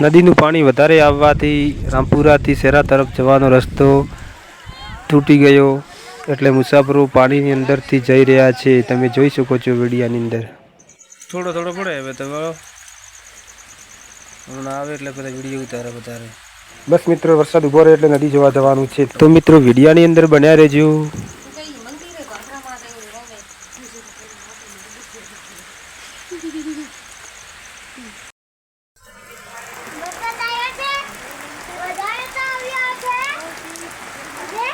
નદીનું પાણી વધારે આવવાથી રામપુરાથી શેરા તરફ જવાનો રસ્તો તૂટી ગયો. એટલે મુસાફરો પાણીની અંદરથી જઈ રહ્યા છે. તમે જોઈ શકો છો વિડીયાની અંદર. થોડો થોડો પડે હવે તો હમણાં આવે એટલે બધા વીડિયો ઉતારે વધારે. બસ મિત્રો વરસાદ ઊભો રહે એટલે નદી જોવા જવાનું છે. તો મિત્રો વિડીયાની અંદર બન્યા રહેજો. વરસાદ આવ્યો છે વધારે તો આવ્યો છે જે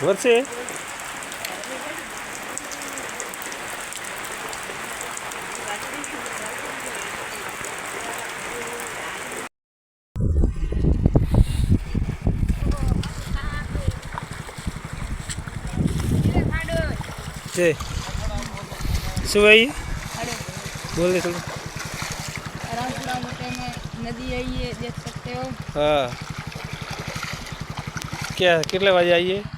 વરસે છે શું ભાઈ બોલ दे थोड़ा रामपुरा मोटे में नदी आई है देख सकते हो हाँ क्या कितने बजे आइए चार